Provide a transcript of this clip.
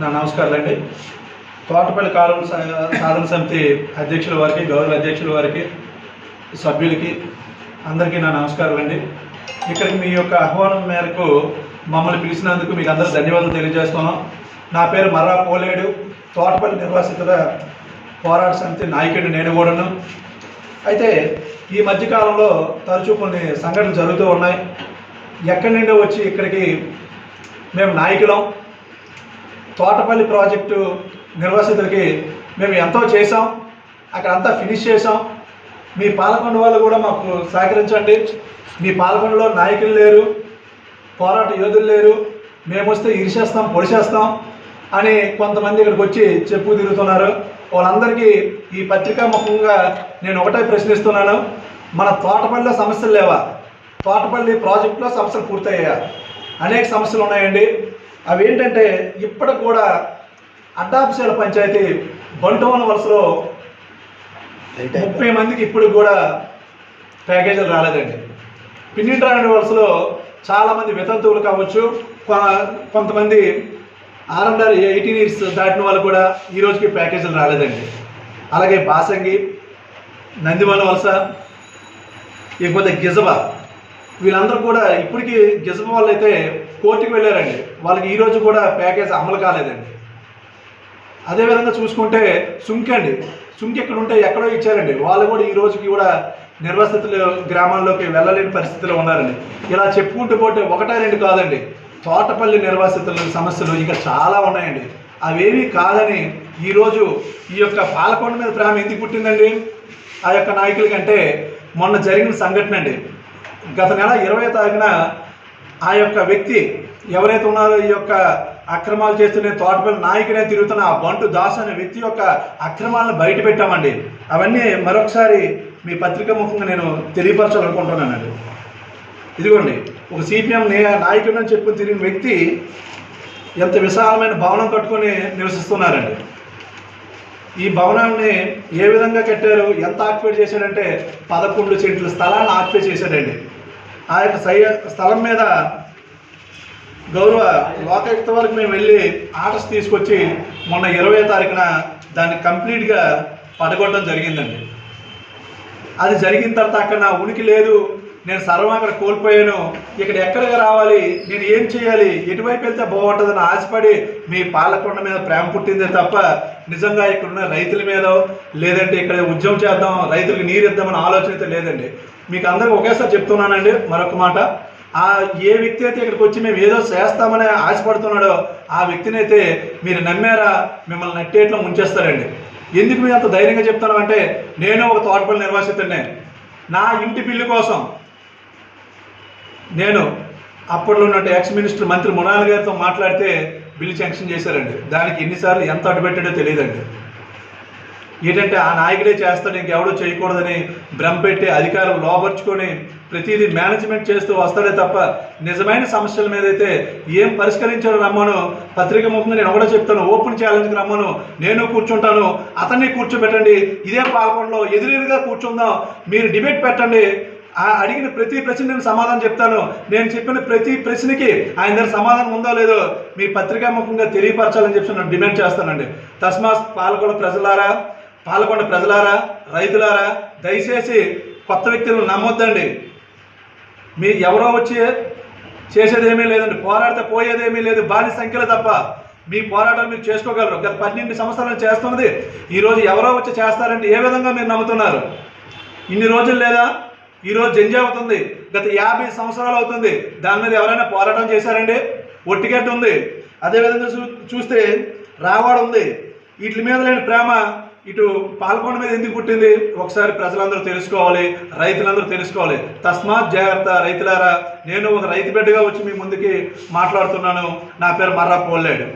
నా నమస్కారాలండి. తోటపల్లి కాలం సాధన సమితి అధ్యక్షుల వారికి గౌరవ అధ్యక్షుల వారికి సభ్యులకి అందరికీ నా నమస్కారం అండి ఇక్కడికి మీ యొక్క ఆహ్వానం మేరకు మమ్మల్ని పిలిచినందుకు మీకు అందరూ ధన్యవాదాలు తెలియజేస్తున్నాం. నా పేరు మర్రా పోలేడు. తోటపల్లి నిర్వాసితుల పోరాట సమితి నాయకుడిని నేను కూడాను. అయితే ఈ మధ్యకాలంలో తరచూ కొన్ని సంఘటనలు జరుగుతూ ఉన్నాయి. ఎక్కడి నుండి వచ్చి ఇక్కడికి మేము నాయకులం. తోటపల్లి ప్రాజెక్టు నిర్వాసితులకి మేము ఎంతో చేసాం అక్కడ అంతా ఫినిష్ చేసాం మీ పాలకొండ వాళ్ళు కూడా మాకు సహకరించండి. మీ పాలకొండలో నాయకులు లేరు పోరాట యోధులు లేరు. మేము వస్తే ఇరిచేస్తాం పొడిచేస్తాం అని కొంతమంది ఇక్కడికి వచ్చి చెప్పు తిరుగుతున్నారు. వాళ్ళందరికీ ఈ పత్రికా ముఖంగా నేను ఒకటే ప్రశ్నిస్తున్నాను. మన తోటపల్లిలో సమస్యలు లేవా? తోటపల్లి ప్రాజెక్టులో సమస్యలు పూర్తయ్యా అనేక సమస్యలు ఉన్నాయండి. అవి ఏంటంటే ఇప్పటికి కూడా అడ్డాపిశాల పంచాయతీ బంటువన వలసలో ముప్పై మందికి ఇప్పుడు కూడా ప్యాకేజీలు రాలేదండి. పిన్నింట్రాని వలసలో చాలామంది వితంతువులు కావచ్చు కొ- కొంతమంది ఆర్ఎంఆర్ ఎయిటీన్ ఇయర్స్ దాటిన వాళ్ళు కూడా ఈ రోజుకి ప్యాకేజీలు రాలేదండి. అలాగే బాసంగి నందివన వలస ఇకపోతే గిజబా వీళ్ళందరూ కూడా ఇప్పటికీ గిజబ వాళ్ళు అయితే కోర్టుకు వెళ్ళారండి. వాళ్ళకి ఈరోజు కూడా ప్యాకేజ్ అమలు కాలేదండి. అదేవిధంగా చూసుకుంటే సుంకి అండి. సుంకి ఎక్కడ ఉంటే ఎక్కడో ఇచ్చారండి. వాళ్ళు కూడా ఈ రోజుకి కూడా నిర్వసితులు గ్రామాల్లోకి వెళ్ళలేని పరిస్థితిలో ఉన్నారండి. ఇలా చెప్పుకుంటూ పోతే ఒకటా రెండు కాదండి. తోటపల్లి నిర్వాసితుల సమస్యలు ఇంకా చాలా ఉన్నాయండి. అవేవి కాదని ఈరోజు ఈ యొక్క పాలకొండ మీద ప్రేమ ఎందుకు పుట్టిందండి? ఆ యొక్క నాయకుల కంటే మొన్న జరిగిన సంఘటన అండి. గత నెల ఇరవై తారీఖున ఆ యొక్క వ్యక్తి ఎవరైతే ఉన్నారో ఈ యొక్క అక్రమాలు చేస్తున్న తోటపల్లి నాయకుడే తిరుగుతున్న ఆ బంటు దాస్ అనే వ్యక్తి యొక్క అక్రమాలను బయట పెట్టామండి. అవన్నీ మరొకసారి మీ పత్రిక ముఖంగా నేను తెలియపరచాలనుకుంటున్నానండి. ఇదిగోండి ఒక సిపిఎం నాయకుడు అని చెప్పి తిరిగిన వ్యక్తి ఎంత విశాలమైన భవనం కట్టుకొని నివసిస్తున్నారండి. ఈ భవనాన్ని ఏ విధంగా కట్టారు? ఎంత ఆక్యుపై చేశాడంటే పదకొండు సెంట్ల స్థలాన్ని ఆక్యుపై చేశాడండి. ఆ యొక్క సై స్థలం మీద గౌరవ లోకాయుక్త వరకు మేము వెళ్ళి ఆర్డర్స్ తీసుకొచ్చి మొన్న ఇరవై తారీఖున దాన్ని కంప్లీట్గా పడగొట్టడం జరిగిందండి. అది జరిగిన తర్వాత అక్కడ నా ఉనికి లేదు. నేను సర్వం అక్కడ కోల్పోయాను. ఇక్కడ ఎక్కడికి రావాలి? నేను ఏం చేయాలి? ఎటువైపు వెళ్తే బాగుంటుందని ఆశపడి మీ పాలకొండ మీద ప్రేమ పుట్టిందే తప్ప నిజంగా ఇక్కడ ఉన్న రైతుల మీద లేదంటే ఇక్కడ ఉద్యమం చేద్దాం రైతులకు నీరు ఇద్దామని ఆలోచన అయితే లేదండి. మీకు అందరికీ ఒకేసారి చెప్తున్నానండి మరొక మాట. ఆ ఏ వ్యక్తి అయితే ఇక్కడికి వచ్చి మేము ఏదో చేస్తామని ఆశపడుతున్నాడో ఆ వ్యక్తిని అయితే మీరు నమ్మారా? మిమ్మల్ని నట్టేట్లో ముంచేస్తారండి. ఎందుకు మీరు అంత ధైర్యంగా చెప్తాను అంటే నేను ఒక తోటపల్లి నిర్వాసితుడినే. నా ఇంటి బిల్లు కోసం నేను అప్పట్లో ఉన్న ఎక్స్ మినిస్టర్ మంత్రి మునాల్ గారితో మాట్లాడితే బిల్లు శాంక్షన్ చేశారండి. దానికి ఎన్నిసార్లు ఎంత అడ్డుపెట్టాడో తెలియదండి. ఏంటంటే ఆ నాయకుడే చేస్తాడు ఇంకెవడో చేయకూడదని భ్రమ పెట్టి అధికారం లోపరుచుకొని ప్రతిదీ మేనేజ్మెంట్ చేస్తూ వస్తాడే తప్ప నిజమైన సమస్యల మీద అయితే ఏం పరిష్కరించాలో రమ్మను పత్రిక ముందు నేను ఒకటే చెప్తాను ఓపెన్ ఛాలెంజ్కి రమ్మను నేను కూర్చుంటాను అతన్ని కూర్చోబెట్టండి ఇదే పాల్గొనలో ఎదురెదురుగా కూర్చుందాం మీరు డిబేట్ పెట్టండి అడిగిన ప్రతి ప్రశ్న నేను సమాధానం చెప్తాను. నేను చెప్పిన ప్రతి ప్రశ్నకి ఆయన దగ్గర సమాధానం ఉందో లేదో మీ పత్రికాముఖంగా తెలియపరచాలని చెప్పి నేను డిమాండ్ చేస్తానండి. తస్మాత్ పాలకొండ ప్రజలారా పాలకొండ ప్రజలారా రైతులారా దయచేసి కొత్త వ్యక్తులను నమ్మొద్దండి. మీ ఎవరో వచ్చి చేసేదేమీ లేదండి. పోరాడితే పోయేదేమీ లేదు. బాని సంఖ్యలో తప్ప మీ పోరాటాలు మీరు చేసుకోగలరు. గత పన్నెండు సంవత్సరాలు చేస్తున్నది. ఈరోజు ఎవరో వచ్చి చేస్తారంటే ఏ విధంగా మీరు నమ్ముతున్నారు? ఇన్ని రోజులు లేదా? ఈరోజు జంజి అవుతుంది. గత యాభై సంవత్సరాలు అవుతుంది. దాని మీద ఎవరైనా పోరాటం చేశారండి? ఒట్టిగట్టు ఉంది. అదేవిధంగా చూ చూస్తే రావాడు ఉంది. వీటి మీద లేని ప్రేమ ఇటు పాల్గొండ మీద ఎందుకు పుట్టింది? ఒకసారి ప్రజలందరూ తెలుసుకోవాలి రైతులందరూ తెలుసుకోవాలి. తస్మాత్ జాగ్రత్త రైతులారా నేను ఒక రైతు బిడ్డగా వచ్చి మీ ముందుకి మాట్లాడుతున్నాను. నా పేరు మర్రా పోలేడు